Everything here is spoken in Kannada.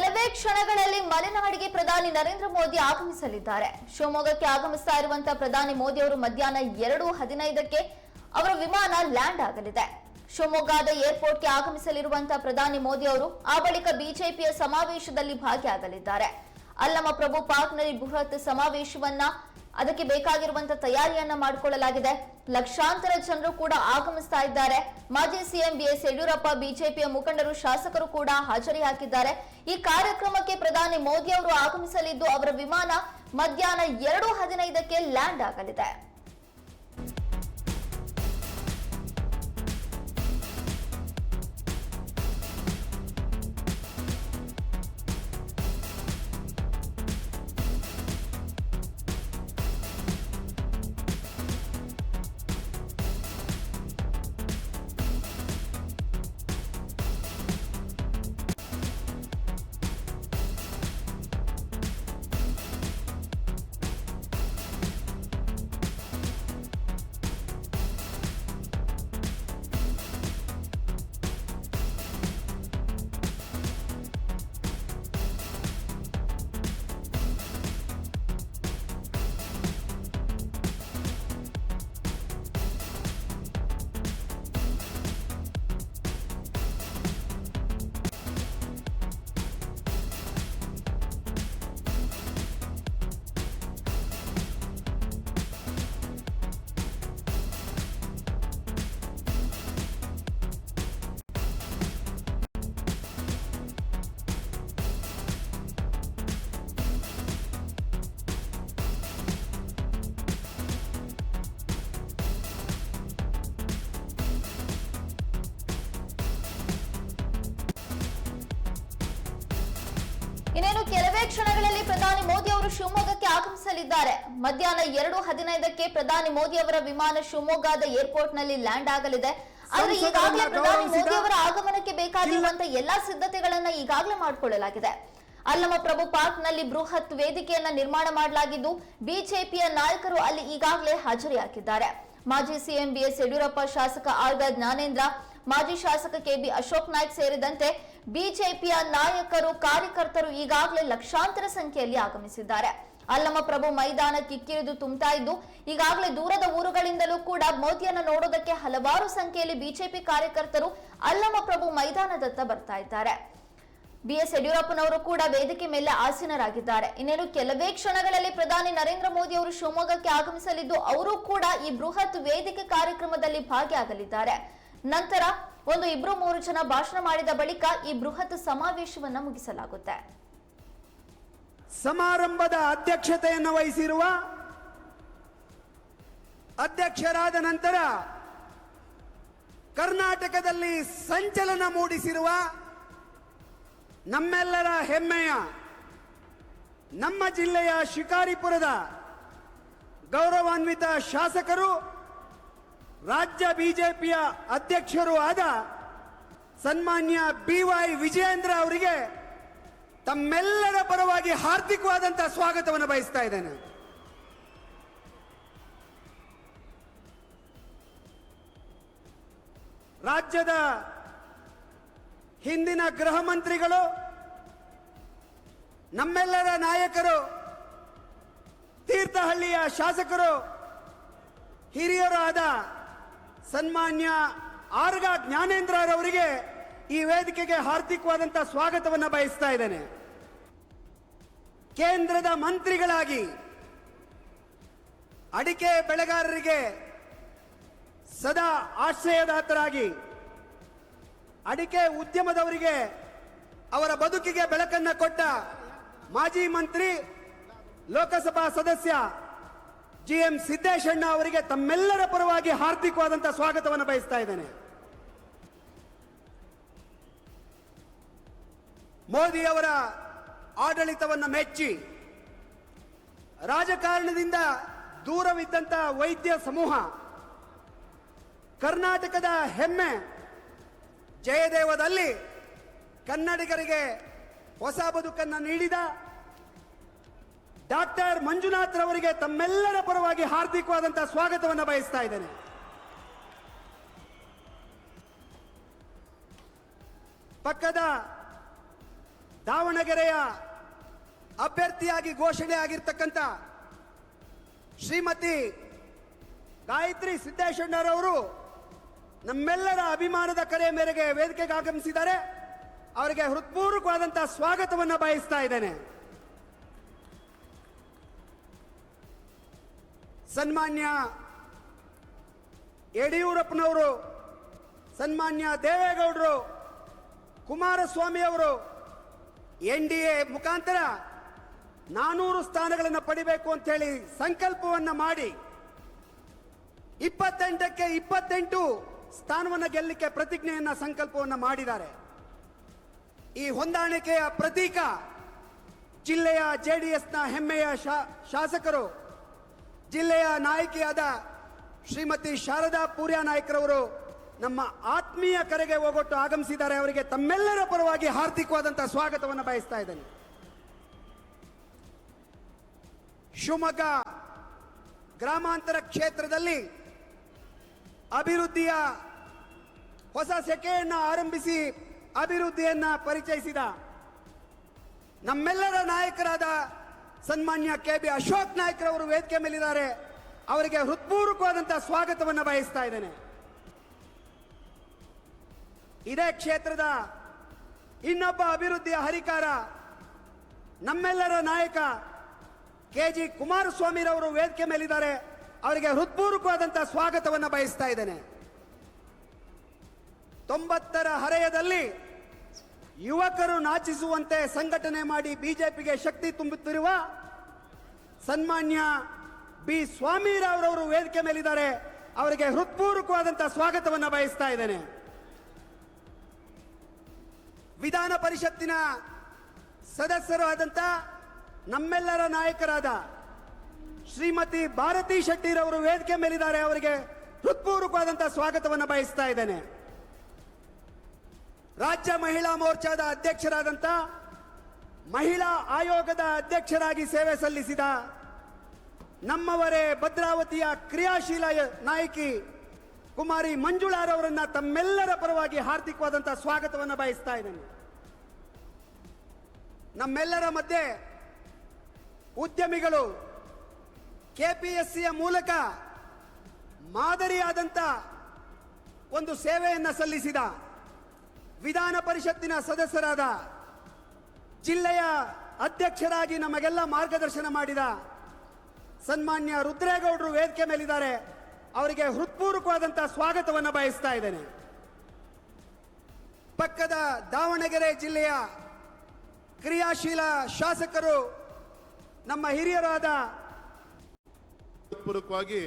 ಕೆಲವೇ ಕ್ಷಣಗಳಲ್ಲಿ ಮಲೆನಾಡಿಗೆ ಪ್ರಧಾನಿ ನರೇಂದ್ರ ಮೋದಿ ಆಗಮಿಸಲಿದ್ದಾರೆ. ಶಿವಮೊಗ್ಗಕ್ಕೆ ಆಗಮಿಸ್ತಾ ಇರುವಂತಹ ಪ್ರಧಾನಿ ಮೋದಿ ಅವರು ಮಧ್ಯಾಹ್ನ ಎರಡು ಹದಿನೈದಕ್ಕೆ ಅವರ ವಿಮಾನ ಲ್ಯಾಂಡ್ ಆಗಲಿದೆ. ಶಿವಮೊಗ್ಗದ ಏರ್ಪೋರ್ಟ್ಗೆ ಆಗಮಿಸಲಿರುವಂತಹ ಪ್ರಧಾನಿ ಮೋದಿ ಅವರು ಆ ಬಳಿಕ ಬಿಜೆಪಿಯ ಸಮಾವೇಶದಲ್ಲಿ ಭಾಗಿಯಾಗಲಿದ್ದಾರೆ. ಅಲ್ಲಮ ಪ್ರಭು ಪಾರ್ಕ್ನಲ್ಲಿ ಬೃಹತ್ ಸಮಾವೇಶವನ್ನ ಅದಕ್ಕೆ ಬೇಕಾಗಿರುವಂತಹ ತಯಾರಿಯನ್ನ ಮಾಡಿಕೊಳ್ಳಲಾಗಿದೆ. ಲಕ್ಷಾಂತರ ಜನರು ಕೂಡ ಆಗಮಿಸ್ತಾ ಇದ್ದಾರೆ. ಮಾಜಿ ಸಿಎಂ ಬಿಎಸ್ ಯಡಿಯೂರಪ್ಪ, ಬಿಜೆಪಿಯ ಮುಖಂಡರು, ಶಾಸಕರು ಕೂಡ ಹಾಜರಿ ಹಾಕಿದ್ದಾರೆ. ಈ ಕಾರ್ಯಕ್ರಮಕ್ಕೆ ಪ್ರಧಾನಿ ಮೋದಿ ಅವರು ಆಗಮಿಸಲಿದ್ದು ಅವರ ವಿಮಾನ ಮಧ್ಯಾಹ್ನ ಎರಡು ಹದಿನೈದಕ್ಕೆ ಲ್ಯಾಂಡ್ ಆಗಲಿದೆ. ಶಿವಮೊಗ್ಗಕ್ಕೆ ಆಗಮಿಸಲಿದ್ದಾರೆ. ಮಧ್ಯಾಹ್ನ ಎರಡು ಹದಿನೈದಕ್ಕೆ ಪ್ರಧಾನಿ ಮೋದಿ ಅವರ ವಿಮಾನ ಶಿವಮೊಗ್ಗದ ಏರ್ಪೋರ್ಟ್ನಲ್ಲಿ ಲ್ಯಾಂಡ್ ಆಗಲಿದೆ. ಆದ್ರೆ ಈಗಾಗಲೇ ಪ್ರಧಾನಿ ಮೋದಿ ಅವರ ಆಗಮನಕ್ಕೆ ಬೇಕಾಗಿರುವಂತಹ ಎಲ್ಲಾ ಸಿದ್ಧತೆಗಳನ್ನ ಈಗಾಗಲೇ ಮಾಡಿಕೊಳ್ಳಲಾಗಿದೆ. ಅಲ್ಲಮ ಪ್ರಭು ಪಾರ್ಕ್ನಲ್ಲಿ ಬೃಹತ್ ವೇದಿಕೆಯನ್ನ ನಿರ್ಮಾಣ ಮಾಡಲಾಗಿದ್ದು ಬಿಜೆಪಿಯ ನಾಯಕರು ಅಲ್ಲಿ ಈಗಾಗಲೇ ಹಾಜರಿ ಹಾಕಿದ್ದಾರೆ ಮಾಜಿ ಸಿಎಂ ಬಿಎಸ್ ಯಡಿಯೂರಪ್ಪ ಶಾಸಕ ಆರ್ಗ ಜ್ಞಾನೇಂದ್ರ ಮಾಜಿ ಶಾಸಕ ಕೆಬಿ ಅಶೋಕ್ ನಾಯ್ಕ್ ಸೇರಿದಂತೆ ಬಿಜೆಪಿಯ ನಾಯಕರು ಕಾರ್ಯಕರ್ತರು ಈಗಾಗಲೇ ಲಕ್ಷಾಂತರ ಸಂಖ್ಯೆಯಲ್ಲಿ ಆಗಮಿಸಿದ್ದಾರೆ. ಅಲ್ಲಮಪ್ರಭು ಮೈದಾನ ಕಿಕ್ಕಿರಿದು ತುಂಬ್ತಾ ಇದ್ದು, ಈಗಾಗಲೇ ದೂರದ ಊರುಗಳಿಂದಲೂ ಕೂಡ ಮೋದಿಯನ್ನು ನೋಡೋದಕ್ಕೆ ಹಲವಾರು ಸಂಖ್ಯೆಯಲ್ಲಿ ಬಿಜೆಪಿ ಕಾರ್ಯಕರ್ತರು ಅಲ್ಲಮಪ್ರಭು ಮೈದಾನದತ್ತ ಬರ್ತಾ ಇದ್ದಾರೆ. ಬಿಎಸ್ ಯಡಿಯೂರಪ್ಪನವರು ಕೂಡ ವೇದಿಕೆ ಮೇಲೆ ಆಸೀನರಾಗಿದ್ದಾರೆ. ಇನ್ನೇನು ಕೆಲವೇ ಕ್ಷಣಗಳಲ್ಲಿ ಪ್ರಧಾನಿ ನರೇಂದ್ರ ಮೋದಿ ಅವರು ಶಿವಮೊಗ್ಗಕ್ಕೆ ಆಗಮಿಸಲಿದ್ದು, ಅವರು ಕೂಡ ಈ ಬೃಹತ್ ವೇದಿಕೆ ಕಾರ್ಯಕ್ರಮದಲ್ಲಿ ಭಾಗಿಯಾಗಲಿದ್ದಾರೆ. ನಂತರ ಒಂದು ಇಬ್ಬರು ಮೂರು ಜನ ಭಾಷಣ ಮಾಡಿದ ಬಳಿಕ ಈ ಬೃಹತ್ ಸಮಾವೇಶವನ್ನ ಮುಗಿಸಲಾಗುತ್ತೆ. ಸಮಾರಂಭದ ಅಧ್ಯಕ್ಷತೆಯನ್ನು ವಹಿಸಿರುವ ಅಧ್ಯಕ್ಷರಾದ ನಂತರ ಕರ್ನಾಟಕದಲ್ಲಿ ಸಂಚಲನ ಮೂಡಿಸಿರುವ ನಮ್ಮೆಲ್ಲರ ಹೆಮ್ಮೆಯ ನಮ್ಮ ಜಿಲ್ಲೆಯ ಶಿಕಾರಿಪುರದ ಗೌರವಾನ್ವಿತ ಶಾಸಕರು ರಾಜ್ಯ ಬಿಜೆಪಿಯ ಅಧ್ಯಕ್ಷರು ಆದ ಸನ್ಮಾನ್ಯ ಬಿ ವೈ ವಿಜಯೇಂದ್ರ ಅವರಿಗೆ ತಮ್ಮೆಲ್ಲರ ಪರವಾಗಿ ಹಾರ್ದಿಕವಾದಂತಹ ಸ್ವಾಗತವನ್ನು ಬಯಸ್ತಾ ಇದ್ದೇನೆ. ರಾಜ್ಯದ ಹಿಂದಿನ ಗೃಹ ಮಂತ್ರಿಗಳು, ನಮ್ಮೆಲ್ಲರ ನಾಯಕರು, ತೀರ್ಥಹಳ್ಳಿಯ ಶಾಸಕರು, ಹಿರಿಯರು ಆದ ಸನ್ಮಾನ್ಯ ಆರ್ಗ ಜ್ಞಾನೇಂದ್ರರವರಿಗೆ ಈ ವೇದಿಕೆಗೆ ಹಾರ್ದಿಕವಾದಂತಹ ಸ್ವಾಗತವನ್ನು ಬಯಸ್ತಾ ಇದ್ದೇನೆ. ಕೇಂದ್ರದ ಮಂತ್ರಿಗಳಾಗಿ ಅಡಿಕೆ ಬೆಳೆಗಾರರಿಗೆ ಸದಾ ಆಶ್ರಯದಾತರಾಗಿ ಅಡಿಕೆ ಉದ್ಯಮದವರಿಗೆ ಅವರ ಬದುಕಿಗೆ ಬೆಳಕನ್ನು ಕೊಟ್ಟ ಮಾಜಿ ಮಂತ್ರಿ ಲೋಕಸಭಾ ಸದಸ್ಯ ಜಿ ಎಂ ಸಿದ್ದೇಶಣ್ಣ ಅವರಿಗೆ ತಮ್ಮೆಲ್ಲರ ಪರವಾಗಿ ಹಾರ್ದಿಕವಾದಂತಹ ಸ್ವಾಗತವನ್ನು ಬಯಸ್ತಾ ಇದ್ದೇನೆ. ಮೋದಿ ಅವರ ಆಡಳಿತವನ್ನು ಮೆಚ್ಚಿ ರಾಜಕಾರಣದಿಂದ ದೂರವಿದ್ದಂತ ವೈದ್ಯ ಸಮೂಹ, ಕರ್ನಾಟಕದ ಹೆಮ್ಮೆ ಜಯದೇವದಲ್ಲಿ ಕನ್ನಡಿಗರಿಗೆ ಹೊಸ ಬದುಕನ್ನು ನೀಡಿದ ಡಾಕ್ಟರ್ ಮಂಜುನಾಥ್ ರವರಿಗೆ ತಮ್ಮೆಲ್ಲರ ಪರವಾಗಿ ಹಾರ್ದಿಕವಾದಂತಹ ಸ್ವಾಗತವನ್ನು ಬಯಸ್ತಾ ಇದ್ದೇನೆ. ಪಕ್ಕದ ದಾವಣಗೆರೆಯ ಅಭ್ಯರ್ಥಿಯಾಗಿ ಘೋಷಣೆ ಆಗಿರ್ತಕ್ಕಂಥ ಶ್ರೀಮತಿ ಗಾಯತ್ರಿ ಸಿದ್ದೇಶ್ವರರವರು ನಮ್ಮೆಲ್ಲರ ಅಭಿಮಾನದ ಕರೆ ಮೇರೆಗೆ ವೇದಿಕೆಗೆ ಆಗಮಿಸಿದ್ದಾರೆ. ಅವರಿಗೆ ಹೃತ್ಪೂರ್ವಕವಾದಂತಹ ಸ್ವಾಗತವನ್ನು ಬಯಸ್ತಾ ಇದ್ದೇನೆ. ಸನ್ಮಾನ್ಯ ಯಡಿಯೂರಪ್ಪನವರು, ಸನ್ಮಾನ್ಯ ದೇವೇಗೌಡರು ಕುಮಾರಸ್ವಾಮಿ ಅವರು ಎನ್ ಡಿ ಎ ಮುಖಾಂತರ ನಾನೂರು ಸ್ಥಾನಗಳನ್ನು ಪಡಿಬೇಕು ಅಂತ ಹೇಳಿ ಸಂಕಲ್ಪವನ್ನ ಮಾಡಿ ಇಪ್ಪತ್ತೆಂಟಕ್ಕೆ ಇಪ್ಪತ್ತೆಂಟು ಸ್ಥಾನವನ್ನು ಗೆಲ್ಲಲಿಕ್ಕೆ ಪ್ರತಿಜ್ಞೆಯನ್ನ ಸಂಕಲ್ಪವನ್ನು ಮಾಡಿದ್ದಾರೆ. ಈ ಹೊಂದಾಣಿಕೆಯ ಪ್ರತೀಕ ಜಿಲ್ಲೆಯ ಜೆಡಿಎಸ್ನ ಹೆಮ್ಮೆಯ ಶಾಸಕರು ಜಿಲ್ಲೆಯ ನಾಯಕಿಯಾದ ಶ್ರೀಮತಿ ಶಾರದಾ ಪೂರ್ಯ ನಾಯ್ಕರವರು ನಮ್ಮ ಆತ್ಮೀಯ ಕರೆಗೆ ಹೋಗೊಟ್ಟು ಆಗಮಿಸಿದ್ದಾರೆ. ಅವರಿಗೆ ತಮ್ಮೆಲ್ಲರ ಪರವಾಗಿ ಹಾರ್ದಿಕವಾದಂತಹ ಸ್ವಾಗತವನ್ನು ಬಯಸ್ತಾ ಇದ್ದೇನೆ. ಶಿವಮೊಗ್ಗ ಗ್ರಾಮಾಂತರ ಕ್ಷೇತ್ರದಲ್ಲಿ ಅಭಿವೃದ್ಧಿಯ ಹೊಸ ಸೆಕೆಯನ್ನು ಆರಂಭಿಸಿ ಅಭಿವೃದ್ಧಿಯನ್ನು ಪರಿಚಯಿಸಿದ ನಮ್ಮೆಲ್ಲರ ನಾಯಕರಾದ ಸನ್ಮಾನ್ಯ ಕೆ ಬಿ ಅಶೋಕ್ ನಾಯ್ಕರವರು ವೇದಿಕೆ ಮೇಲಿದ್ದಾರೆ. ಅವರಿಗೆ ಹೃತ್ಪೂರ್ವಕವಾದಂತಹ ಸ್ವಾಗತವನ್ನು ಬಯಸ್ತಾ ಇದ್ದೇನೆ. ಇದೇ ಕ್ಷೇತ್ರದ ಇನ್ನೊಬ್ಬ ಅಭಿವೃದ್ಧಿಯ ಹರಿಕಾರ ನಮ್ಮೆಲ್ಲರ ನಾಯಕ ಕೆ ಜಿ ಕುಮಾರಸ್ವಾಮಿರವರು ವೇದಿಕೆ ಮೇಲಿದ್ದಾರೆ. ಅವರಿಗೆ ಹೃತ್ಪೂರ್ವಕವಾದಂತಹ ಸ್ವಾಗತವನ್ನು ಬಯಸ್ತಾ ಇದ್ದೇನೆ. ತೊಂಬತ್ತರ ಹರೆಯದಲ್ಲಿ ಯುವಕರು ನಾಚಿಸುವಂತೆ ಸಂಘಟನೆ ಮಾಡಿ ಬಿಜೆಪಿಗೆ ಶಕ್ತಿ ತುಂಬುತ್ತಿರುವ ಸನ್ಮಾನ್ಯ ಬಿ ಸ್ವಾಮಿರಾವ್ರವರು ವೇದಿಕೆ ಮೇಲಿದ್ದಾರೆ. ಅವರಿಗೆ ಹೃತ್ಪೂರ್ವಕವಾದಂತಹ ಸ್ವಾಗತವನ್ನು ಬಯಸ್ತಾ ಇದ್ದೇನೆ. ವಿಧಾನ ಪರಿಷತ್ತಿನ ಸದಸ್ಯರು ಆದಂಥ ನಮ್ಮೆಲ್ಲರ ನಾಯಕರಾದ ಶ್ರೀಮತಿ ಭಾರತಿ ಶೆಟ್ಟಿರವರು ವೇದಿಕೆ ಮೇಲಿದ್ದಾರೆ. ಅವರಿಗೆ ಹೃತ್ಪೂರ್ವಕವಾದಂತಹ ಸ್ವಾಗತವನ್ನು ಬಯಸ್ತಾ ಇದ್ದೇನೆ. ರಾಜ್ಯ ಮಹಿಳಾ ಮೋರ್ಚಾದ ಅಧ್ಯಕ್ಷರಾದಂತ ಮಹಿಳಾ ಆಯೋಗದ ಅಧ್ಯಕ್ಷರಾಗಿ ಸೇವೆ ಸಲ್ಲಿಸಿದ ನಮ್ಮವರೇ ಭದ್ರಾವತಿಯ ಕ್ರಿಯಾಶೀಲ ನಾಯಕಿ ಕುಮಾರಿ ಮಂಜುಳಾರವರನ್ನ ತಮ್ಮೆಲ್ಲರ ಪರವಾಗಿ ಹಾರ್ದಿಕವಾದಂತಹ ಸ್ವಾಗತವನ್ನು ಬಯಸ್ತಾ ಇದ್ದೇನೆ. ನಮ್ಮೆಲ್ಲರ ಮಧ್ಯೆ ಉದ್ಯಮಿಗಳು ಕೆಪಿಎಸ್ಸಿಯ ಮೂಲಕ ಮಾದರಿಯಾದಂತ ಒಂದು ಸೇವೆಯನ್ನು ಸಲ್ಲಿಸಿದ ವಿಧಾನ ಪರಿಷತ್ತಿನ ಸದಸ್ಯರಾದ ಜಿಲ್ಲೆಯ ಅಧ್ಯಕ್ಷರಾಗಿ ನಮಗೆಲ್ಲ ಮಾರ್ಗದರ್ಶನ ಮಾಡಿದ ಸನ್ಮಾನ್ಯ ರುದ್ರೇಗೌಡರು ವೇದಿಕೆ ಮೇಲಿದ್ದಾರೆ. ಅವರಿಗೆ ಹೃತ್ಪೂರ್ವಕವಾದಂತಹ ಸ್ವಾಗತವನ್ನು ಬಯಸ್ತಾ ಇದ್ದೇನೆ. ಪಕ್ಕದ ದಾವಣಗೆರೆ ಜಿಲ್ಲೆಯ ಕ್ರಿಯಾಶೀಲ ಶಾಸಕರು ನಮ್ಮ ಹಿರಿಯರಾದ ಪೂರ್ವಕವಾಗಿ